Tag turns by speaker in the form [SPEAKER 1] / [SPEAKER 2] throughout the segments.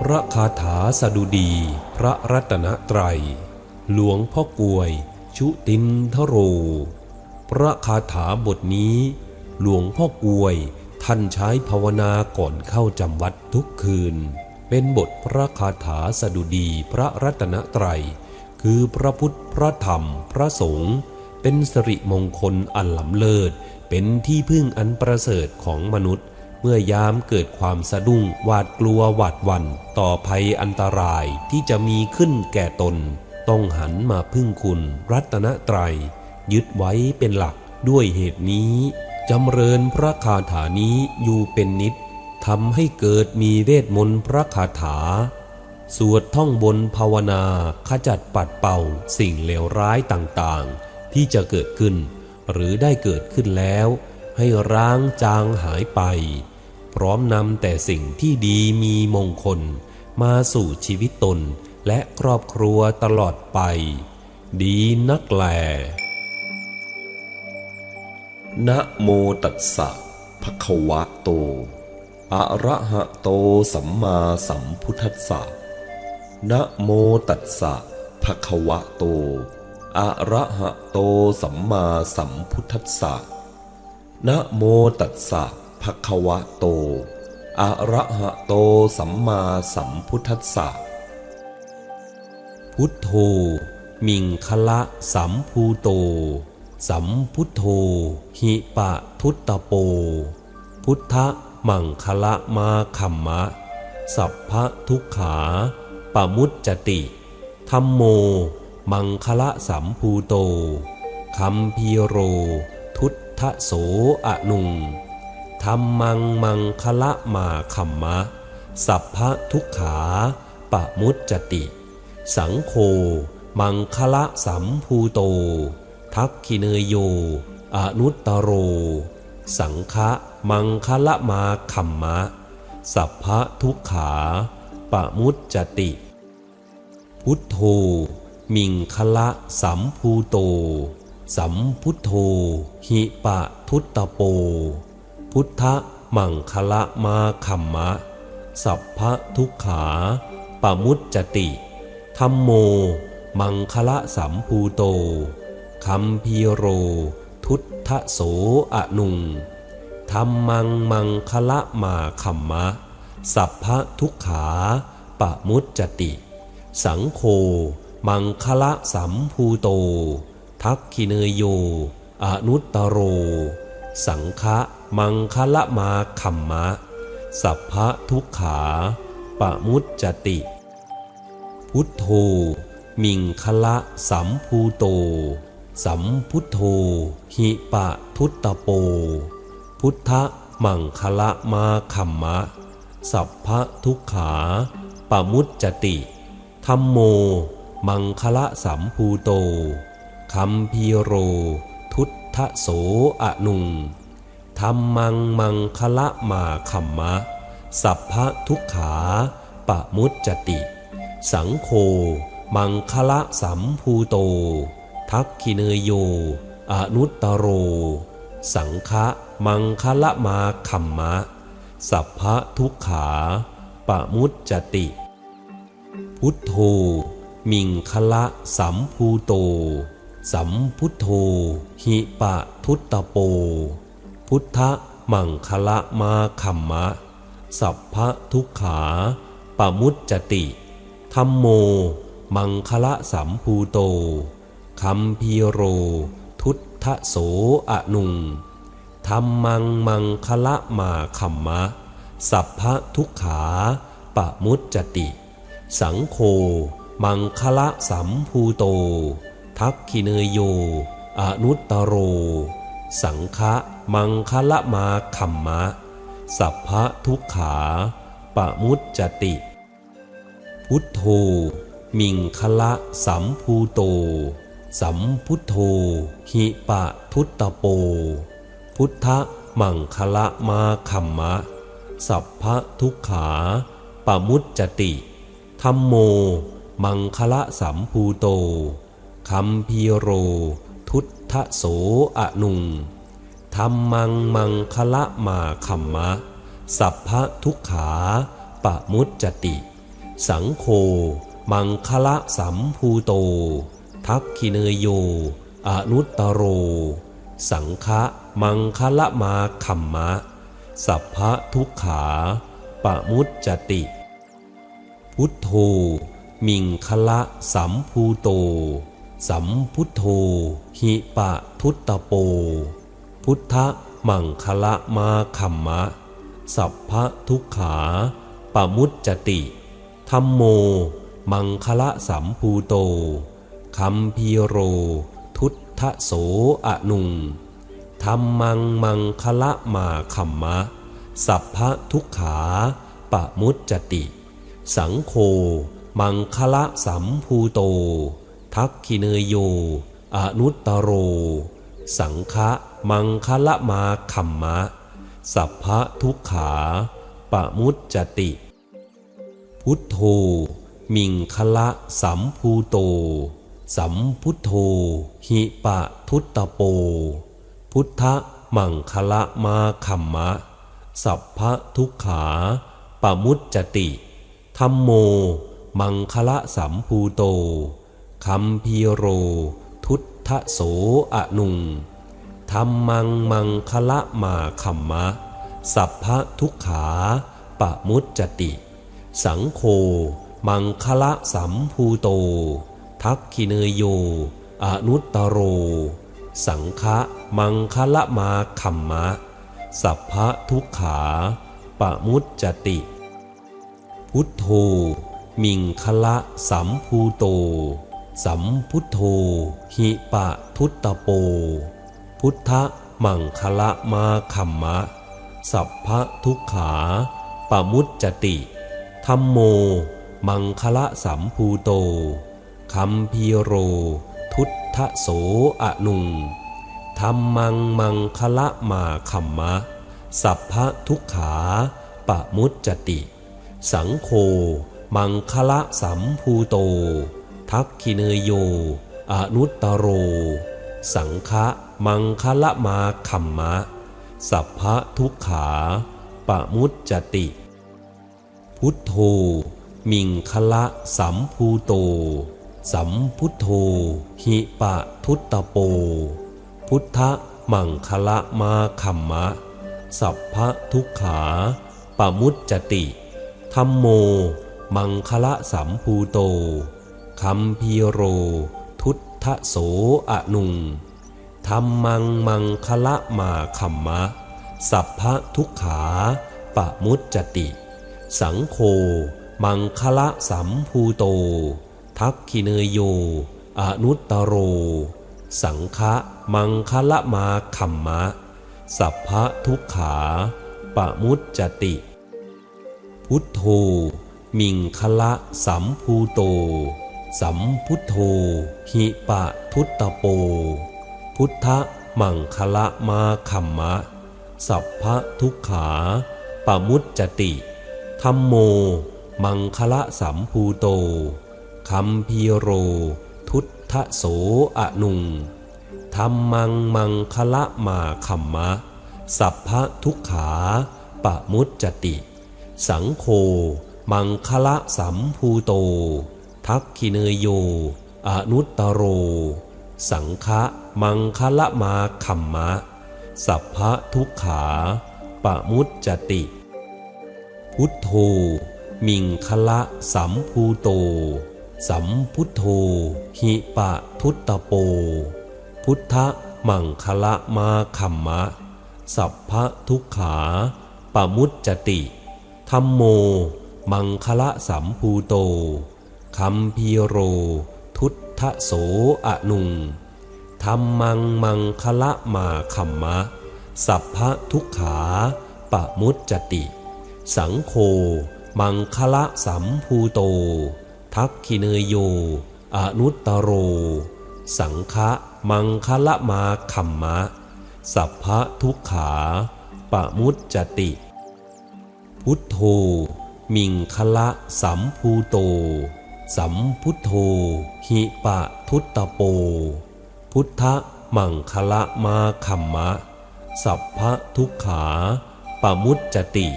[SPEAKER 1] พระคาถาสดุดี พระรัตนตรัย หลวงพ่อกวย ชุตินทโร พระคาถาบทนี้ หลวงพ่อกวย ท่านใช้ภาวนาก่อนเข้าจำวัดทุกคืน เป็นบทพระคาถาสดุดีพระรัตนตรัย คือพระพุทธพระธรรม พระสงฆ์เป็นสิริมงคลอันล้ำเลิศ เป็นที่พึ่งอันประเสริฐของมนุษย์ เมื่อยามเกิดความสะดุ้งหวาดกลัวหวาดวันต่อภัยอันตรายที่จะมีขึ้นแก่ตน ต้องหันมาพึ่งคุณรัตนตรัย ยึดไว้เป็นหลักด้วยเหตุนี้จำเริญพระคาถานี้อยู่เป็นนิดทำให้เกิดมีเวทมนต์พระคาถา สวดท่องบนภาวนาขจัดปัดเป่าสิ่งเลวร้ายต่างๆ ที่จะเกิดขึ้น หรือได้เกิดขึ้นแล้ว ให้ร้างจางหายไป พร้อมนำแต่สิ่งที่ดีมีมงคล มาสู่ชีวิตตนและครอบครัวตลอดไป ดีนักแล
[SPEAKER 2] นะโมตัสสะภะคะวะโต อะระหะโตสัมมาสัมพุทธัสสะนะโมตัสสะภะคะวะโต อะระหะโตสัมมาสัมพุทธัสสะ นะโมตัสสะภะคะวะโต อะระหะโตสัมมาสัมพุทธัสสะ
[SPEAKER 1] พุทโธ มิงคละสัมภูโต สัมพุทโธ หิปะทุตตโป พุทธมังคละมาคัมมะ สัพพะทุกขาปะมุจจติธรรมโม มังคละสัมภูโตคัมพีโร ทะโสอนุงธรรมังมังคละมาคัมมะ สัพพะทุกขาปะมุจจติ สังโฆมังคละสัมภูโต ทักขิเนยโย อนุตตโร สังฆะมังคละมาคัมมะ สัพพะทุกขาปะมุจจติ พุทโธ มิงคละสัมภูโต สัมพุทโธ หิปะทุตตโป พุทธมังคละมาคัมมะ สัพพะทุกขาปะมุจจติธรรมโม มังคละสัมภูโตคัมพีโร ทุตทะโสอนุงธรรมังมังคละมาคัมมะ สัพพะทุกขาปะมุจจติ สังโฆมังคละสัมภูโต ทักขิเนยโย อนุตตโร สังฆะมังคละมาคัมมะ สัพพะทุกขา ปะมุจจติ พุทโธ มิงคละสัมภูโต สัมพุทโธ หิปะทุตตโป พุทธมังคละมาคัมมะ สัพพะทุกขาปะมุจจติธรรมโม มังคละสัมภูโต คัมพีโร ทุตทะโสอนุงธรรมังมังคละมาคัมมะ สัพพะทุกขาปะมุจจติ สังโฆมังคละสัมภูโต ทักขิเนยโย อนุตตโร สังฆะมังคละมาคัมมะ สัพพะทุกขาปะมุจจติ พุทโธ มิงคละสัมภูโต สัมพุทโธ หิปะทุตตโป พุทธมังคละมาคัมมะ สัพพะทุกขาปะมุจจติธรรมโม มังคละสัมภูโตคัมพีโร ทุตทะโสอนุงธรรมังมังคละมาคัมมะ สัพพะทุกขาปะมุจจติ สังโฆมังคละสัมภูโต ทักขิเนยโย อนุตตโร สังฆะมังคละมาคัมมะ สัพพะทุกขาปะมุจจติ พุทโธ มิงคละสัมภูโต สัมพุทโธ หิปะทุตตโป พุทธมังคละมาคัมมะ สัพพะทุกขาปะมุจจติธรรมโม มังคละสัมภูโต คัมพีโร ทุตทะโสอนุงธรรมังมังคละมาคัมมะ สัพพะทุกขาปะมุจจติ สังโฆมังคละสัมภูโต ทักขิเนยโย อนุตตโร สังฆะมังคละมาคัมมะ สัพพะทุกขาปะมุจจติ พุทโธมิงคละสัมภูโต สัมพุทโธ หิปะทุตตโป พุทธมังคละมาคัมมะ สัพพะทุกขาปะมุจจติธัมโม มังคละสัมภูโต คัมพีโร ทุตทะโสอนุงธรรมังมังคละมาคัมมะ สัพพะทุกขาปะมุจจติ สังโฆมังคละสัมภูโต ทักขิเนยโย อนุตตโร สังฆะมังคละมาคัมมะ สัพพะทุกขา ปะมุจจติ พุทโธ มิงคละสัมภูโต สัมพุทโธ หิปะทุตตโป พุทธมังคละมาคัมมะ สัพพะทุกขา ปะมุจจติธัมโม มังคละสัมภูโต คัมพีโร ทุตทะโสอนุงธรรมังมังคละมาคัมมะ สัพพะทุกขาปะมุจจติ สังโฆมังคละสัมภูโต ทักขิเนยโย อนุตตโร สังฆะมังคละมาคัมมะ สัพพะทุกขาปะมุจจติ พุทโธ มิงคละสัมภูโต สัมพุทโธ หิปะทุตตโป พุทธมังคละมาคัมมะ สัพพะทุกขาปะมุจจติธัมโม มังคละสัมภูโตคัมพีโร ทุตทะโสอนุงธรรมังมังคละมาคัมมะ สัพพะทุกขาปะมุจจติ สังโฆมังคละสัมภูโต ทักขิเนยโย อนุตตโร สังฆะมังคละมาคัมมะ สัพพะทุกขาปะมุจจติ พุทโธ มิงคละสัมภูโต สัมพุทโธ หิปะทุตตโป พุทธมังคละมาคัมมะ สัพพะทุกขาปะมุจจติธัมโม มังคละสัมภูโต คัมพีโร ทุตทะโสอนุงธรรมังมังคละมาคัมมะ สัพพะทุกขาปะมุจจติ สังโฆมังคละสัมภูโต ทักขิเนยโย อนุตตโร สังฆะมังคละมาคัมมะ สัพพะทุกขาปะมุจจติ พุทโธ มิงคละสัมภูโต สัมพุทโธหิปะทุตตโป พุทธมังคละมาคัมมะ สัพพะทุกขาปะมุจจติธัมโม มังคละสัมภูโตคัมพีโร ทุตทะโสอนุงธรรมังมังคละมาคัมมะ สัพพะทุกขาปะมุจจติ สังโฆมังคละสัมภูโต ทักขิเนยโย อนุตตโร สังฆะมังคละมาคัมมะ สัพพะทุกขาปะมุจจติ พุทโธ มิงคละสัมภูโต สัมพุทโธ หิปะทุตตโป พุทธมังคละมาคัมมะ สัพพะทุกขาปะมุจจติธัมโม มังคละสัมภูโต คัมพีโร ทุตทะโสอนุงธรรมังมังคละมาคัมมะ สัพพะทุกขาปะมุจจติ สังโฆมังคละสัมภูโต ทักขิเนยโย อนุตตโร สังฆะมังคละมาคัมมะ สัพพะทุกขาปะมุจจติ พุทโธ มิงคละสัมภูโต สัมพุทโธ หิปะทุตตโป พุทธมังคละมาคัมมะ สัพพะทุกขาปะมุจจติ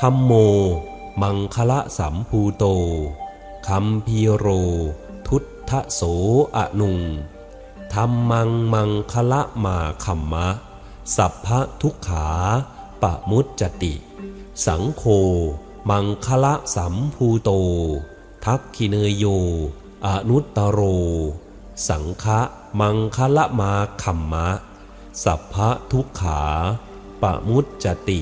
[SPEAKER 1] ธรรมโม มังคละสัมภูโตคัมพีโร ทุตทะโสอนุงธรรมังมังคละมาคัมมะ สัพพะทุกขาปะมุจจติ สังโฆมังคละสัมภูโต ทักขิเนยโย อนุตตโร สังฆะมังคละมาคัมมะ สัพพะทุกขาปะมุจจติ